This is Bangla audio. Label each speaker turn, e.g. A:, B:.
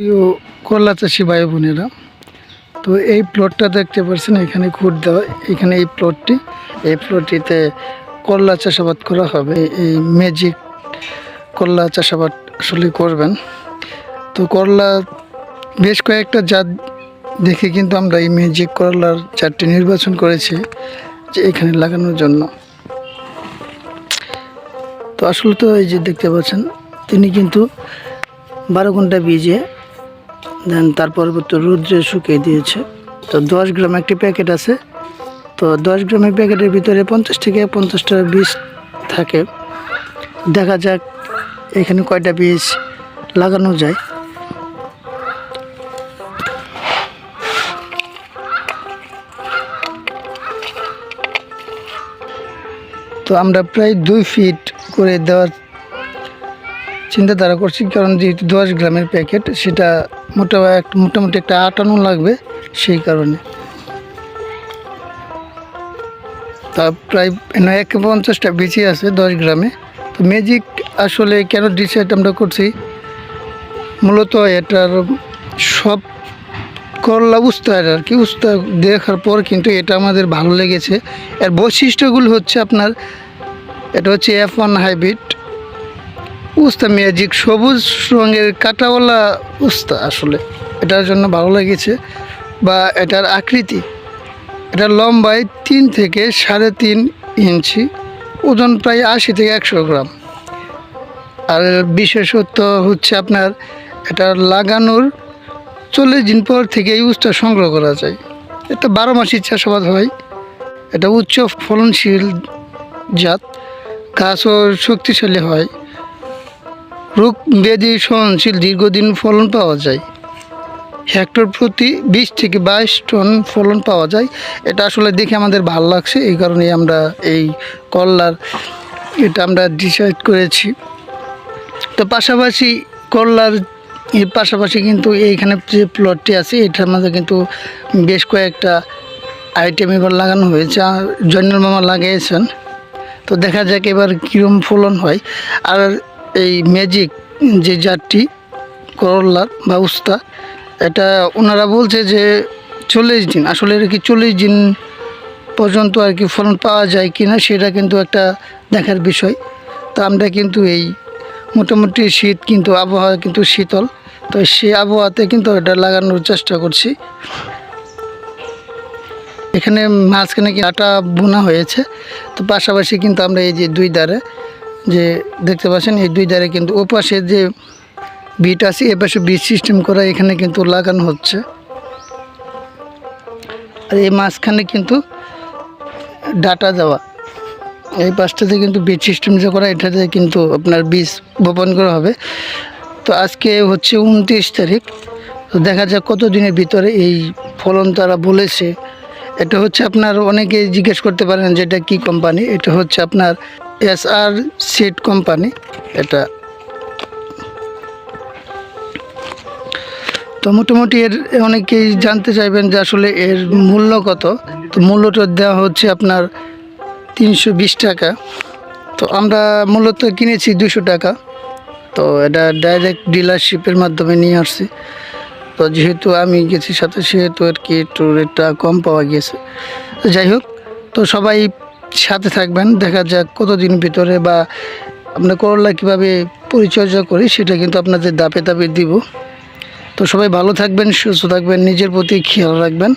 A: প্রিয় করলা চাষি ভাই বোনেরা, তো এই প্লটটা দেখতে পাচ্ছেন এখানে খুঁট দেওয়া, এখানে এই প্লটটি এই প্লটটিতে করলা চাষাবাদ করা হবে। এই ম্যাজিক করলা চাষাবাদ আসলে করবেন। তো করলা বেশ কয়েকটা জাত দেখে কিন্তু আমরা এই ম্যাজিক করলার চারটি নির্বাচন করেছি, যে এখানে লাগানোর জন্য। তো আসলে তো এই যে দেখতে পাচ্ছেন, তিনি কিন্তু বারো ঘণ্টা বীজে দেন তার পরবর্তী রুদ্রে শুকিয়ে দিয়েছে। তো দশ গ্রাম একটি প্যাকেট আছে। তো দশ গ্রামের প্যাকেটের ভিতরে পঞ্চাশ থেকে পঞ্চাশটা বীজ থাকে। দেখা যাক এখানে কয়টা বীজ লাগানো যায়। তো আমরা প্রায় দুই ফিট করে দেওয়ার চিন্তাধারা করছি, কারণ যেহেতু দশ গ্রামের প্যাকেট, সেটা মোটা এক- মোটামুটি একটা আটানো লাগবে সেই কারণে। তা প্রায় এক পঞ্চাশটা বেশি আছে দশ গ্রামে। তো ম্যাজিক আসলে কেন ডিসাইড আমরা করছি? মূলত এটার সব করলা উস্তার আর কি উস্তা দেখার পর কিন্তু এটা আমাদের ভালো লেগেছে। এর বৈশিষ্ট্যগুলো হচ্ছে আপনার, এটা হচ্ছে এফ ওয়ান হাইব্রিড উস্তা ম্যাজিক, সবুজ রঙের কাটাওয়ালা উস্তা আসলে। এটার জন্য ভালো লেগেছে। বা এটার আকৃতি এটা লম্বায় তিন থেকে সাড়ে তিন ইঞ্চি, ওজন প্রায় আশি থেকে একশো গ্রাম। আর বিশেষত্ব হচ্ছে আপনার এটা লাগানোর চল্লিশ দিন পর থেকে এই উস্তা সংগ্রহ করা যায়। এটা বারো মাসই চাষাবাদ হয়। এটা উচ্চ ফলনশীল জাত, গাছও শক্তিশালী হয়। রোগ ব্যাধি সহনশীল দীর্ঘদিন ফলন পাওয়া যায়। হেক্টর প্রতি বিশ থেকে বাইশ টন ফলন পাওয়া যায়। এটা আসলে দেখে আমাদের ভালো লাগছে, এই কারণে আমরা এই করলার এটা আমরা ডিসাইড করেছি। তো পাশাপাশি করলার এর পাশাপাশি কিন্তু এইখানে যে প্লটটি আছে, এটার মধ্যে কিন্তু বেশ কয়েকটা আইটেম এবার লাগানো হয়েছে জন্যের মামা লাগিয়েছেন। তো দেখা যাক এবার কীরকম ফলন হয়। আর এই ম্যাজিক যে জাতটি করলার বা উস্তা, এটা ওনারা বলছে যে চল্লিশ দিন, আসলে এটা কি চল্লিশ দিন পর্যন্ত আর কি ফলন পাওয়া যায় কি না সেটা কিন্তু একটা দেখার বিষয়। তা আমরা কিন্তু এই মোটামুটি শীত কিন্তু, আবহাওয়া কিন্তু শীতল, তো সেই আবহাওয়াতে কিন্তু এটা লাগানোর চেষ্টা করছি। এখানে মাঝখানে কি আটা বোনা হয়েছে, তো পাশাপাশি কিন্তু আমরা এই যে দুই ধারে যে দেখতে পাচ্ছেন, এই দুই ধারে কিন্তু ওপাশে যে বিট আছে এপাশে বিট সিস্টেম করা এখানে কিন্তু লাগানো হচ্ছে। আর এই মাঝখানে কিন্তু ডাটা দেওয়া। এই পাশটাতে কিন্তু বীজ সিস্টেম যে করা, এটাতে কিন্তু আপনার বীজ বপন করা হবে। তো আজকে হচ্ছে উনত্রিশ তারিখ। তো দেখা যাক কত দিনের ভিতরে এই ফলন তারা বলেছে। এটা হচ্ছে আপনার অনেকে জিজ্ঞেস করতে পারেন যে এটা কী কোম্পানি এটা হচ্ছে আপনার এস আর সিড কোম্পানি এটা। তো মোটামুটি এর অনেকেই জানতে চাইবেন যে আসলে এর মূল্য কত। তো মূল্যটা দেওয়া হচ্ছে আপনার তিনশো বিশ টাকা। তো আমরা মূলত কিনেছি দুশো টাকা। তো এটা ডাইরেক্ট ডিলারশিপের মাধ্যমে নিয়ে আসছি। তো যেহেতু আমি গেছি সাথে, সেহেতু আর কি একটু রেটটা কম পাওয়া গিয়েছে। যাই হোক, তো সবাই সাথে থাকবেন, দেখা যাক কতদিন ভিতরে বা আপনার করলা কীভাবে পরিচর্যা করি, সেটা কিন্তু আপনাদের দাপে দাপে দিব। তো সবাই ভালো থাকবেন, সুস্থ থাকবেন, নিজের প্রতি খেয়াল রাখবেন।